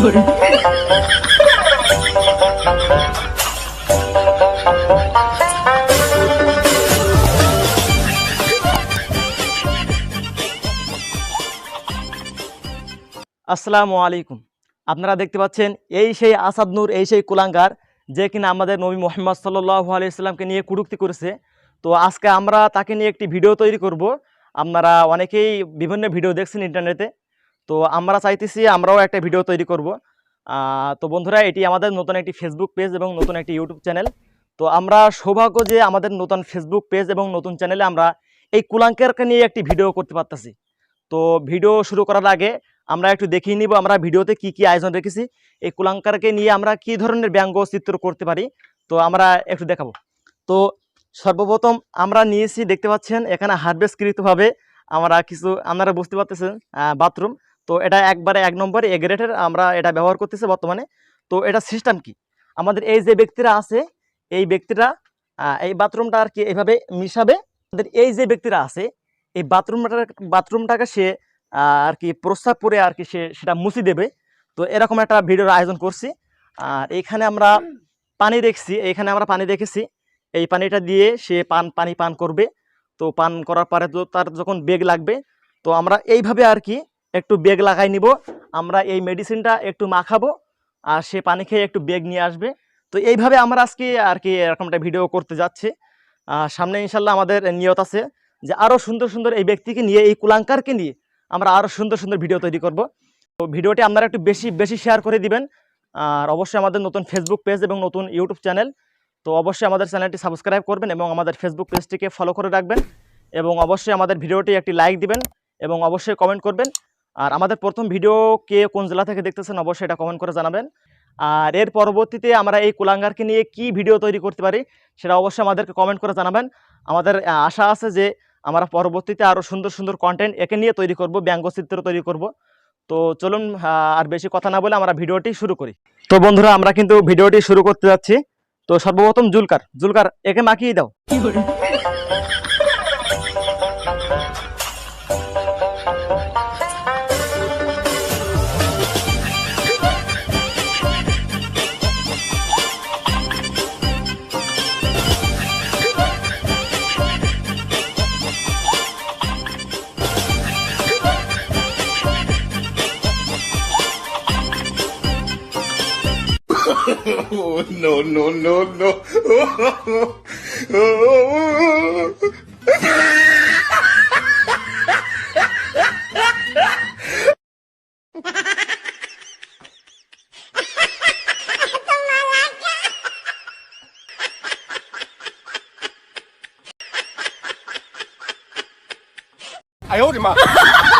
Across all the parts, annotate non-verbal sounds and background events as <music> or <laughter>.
আসসালামু আলাইকুম। আপনারা দেখতে পাচ্ছেন, এই সেই আসাদ নূর, এই সেই কুলাঙ্গার, যে কিনা আমাদের নবী মোহাম্মদ সাল্লাহ আলাইসাল্লামকে নিয়ে কুটুক্তি করেছে। তো আজকে আমরা তাকে নিয়ে একটি ভিডিও তৈরি করব। আপনারা অনেকেই বিভিন্ন ভিডিও দেখছেন ইন্টারনেটে। তো আমরা চাইতেছি আমরাও একটা ভিডিও তৈরি করব। তো বন্ধুরা, এটি আমাদের নতুন একটি ফেসবুক পেজ এবং নতুন একটি ইউটিউব চ্যানেল তো আমরা সৌভাগ্য যে আমাদের নতুন ফেসবুক পেজ এবং নতুন চ্যানেলে আমরা এই কুলাঙ্কারকে নিয়ে একটি ভিডিও করতে পারতেছি। তো ভিডিও শুরু করার আগে আমরা একটু দেখিয়ে নিব আমরা ভিডিওতে কি কি আয়োজন রেখেছি। এই কুলাঙ্কারকে নিয়ে আমরা কি ধরনের ব্যঙ্গ চিত্র করতে পারি? তো আমরা একটু দেখাবো। তো সর্বপ্রথম আমরা নিয়েছি, দেখতে পাচ্ছেন, এখানে হারভেস্টকৃতভাবে আমরা কিছু, আপনারা বুঝতে পারতেছেন বাথরুম তো এটা একবারে এক নম্বরে এ আমরা এটা ব্যবহার করতেছি বর্তমানে। তো এটা সিস্টেম কি? আমাদের এই যে ব্যক্তিরা আছে, এই ব্যক্তিরা এই বাথরুমটা আর কি এইভাবে মিশাবে। আমাদের এই যে ব্যক্তিরা আছে, এই বাথরুমটা বাথরুমটাকে সে আর কি প্রস্তাব করে আর কি সে, সেটা মুছি দেবে। তো এরকম একটা ভিডিওর আয়োজন করছি। আর এইখানে আমরা পানি দেখছি এইখানে আমরা পানি দেখেছি। এই পানিটা দিয়ে সে পান, পানি পান করবে। তো পান করার পরে তো তার যখন বেগ লাগবে, তো আমরা এইভাবে আর কি একটু বেগ লাগাই নিব। আমরা এই মেডিসিনটা একটু মাখাবো, আর সে পানি খেয়ে একটু বেগ নিয়ে আসবে। তো এইভাবে আমরা আজকে আর কি এরকম একটা ভিডিও করতে যাচ্ছি। সামনে ইনশাল্লাহ আমাদের নিয়ত আছে যে আরও সুন্দর সুন্দর এই ব্যক্তিকে নিয়ে, এই কুলাঙ্কারকে নিয়ে আমরা আরও সুন্দর সুন্দর ভিডিও তৈরি করব। তো ভিডিওটি আপনারা একটু বেশি বেশি শেয়ার করে দিবেন। আর অবশ্যই আমাদের নতুন ফেসবুক পেজ এবং নতুন ইউটিউব চ্যানেল তো অবশ্যই আমাদের চ্যানেলটি সাবস্ক্রাইব করবেন এবং আমাদের ফেসবুক পেজটিকে ফলো করে রাখবেন। এবং অবশ্যই আমাদের ভিডিওটি একটি লাইক দিবেন এবং অবশ্যই কমেন্ট করবেন। আর আমাদের প্রথম ভিডিও কে কোন জেলা থেকে দেখতেছেন অবশ্যই এটা কমেন্ট করে জানাবেন। আর এর পরবর্তীতে আমরা এই কুলাঙ্গারকে নিয়ে কি ভিডিও তৈরি করতে পারি সেটা অবশ্যই আমাদেরকে কমেন্ট করে জানাবেন। আমাদের আশা আছে যে আমরা পরবর্তীতে আরও সুন্দর সুন্দর কন্টেন্ট একে নিয়ে তৈরি করব, ব্যঙ্গচিত্র তৈরি করব। তো চলুন আর বেশি কথা না বলে আমরা ভিডিওটি শুরু করি। তো বন্ধুরা, আমরা কিন্তু ভিডিওটি শুরু করতে যাচ্ছি। তো সর্বপ্রথম জুলকার। জুলকার, একে মাখিয়ে দাও। no, no, no, no. Oh, oh, oh. I owed him up. <laughs>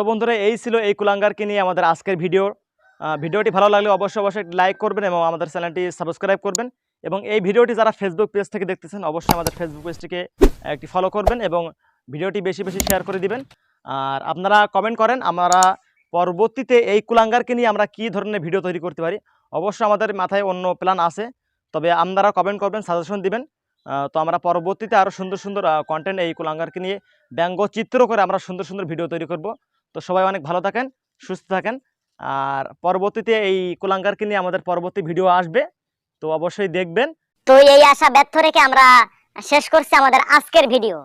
তো বন্ধুরা, এই ছিল এই কুলাঙ্গারকে নিয়ে আমাদের আজকের ভিডিও। ভিডিওটি ভালো লাগলে অবশ্যই অবশ্যই লাইক করবেন এবং আমাদের চ্যানেলটি সাবস্ক্রাইব করবেন। এবং এই ভিডিওটি যারা ফেসবুক পেজ থেকে দেখতেছেন, অবশ্যই আমাদের ফেসবুক পেজটিকে একটি ফলো করবেন এবং ভিডিওটি বেশি বেশি শেয়ার করে দিবেন। আর আপনারা কমেন্ট করেন, আমরা পরবর্তীতে এই কুলাঙ্গারকে নিয়ে আমরা কী ধরনের ভিডিও তৈরি করতে পারি। অবশ্যই আমাদের মাথায় অন্য প্ল্যান আছে, তবে আপনারা কমেন্ট করবেন সাজেশন দিবেন। তো আমরা পরবর্তীতে আরও সুন্দর সুন্দর কন্টেন্ট এই কুলাঙ্গারকে নিয়ে ব্যঙ্গচিত্র করে আমরা সুন্দর সুন্দর ভিডিও তৈরি করব। তো সবাই অনেক ভালো থাকেন, সুস্থ থাকেন। আর পরবর্তীতে এই কুলাঙ্গারকে নিয়ে আমাদের পরবর্তী ভিডিও আসবে, তো অবশ্যই দেখবেন। তো এই আশা ব্যর্থ রেখে আমরা শেষ করছি আমাদের আজকের ভিডিও।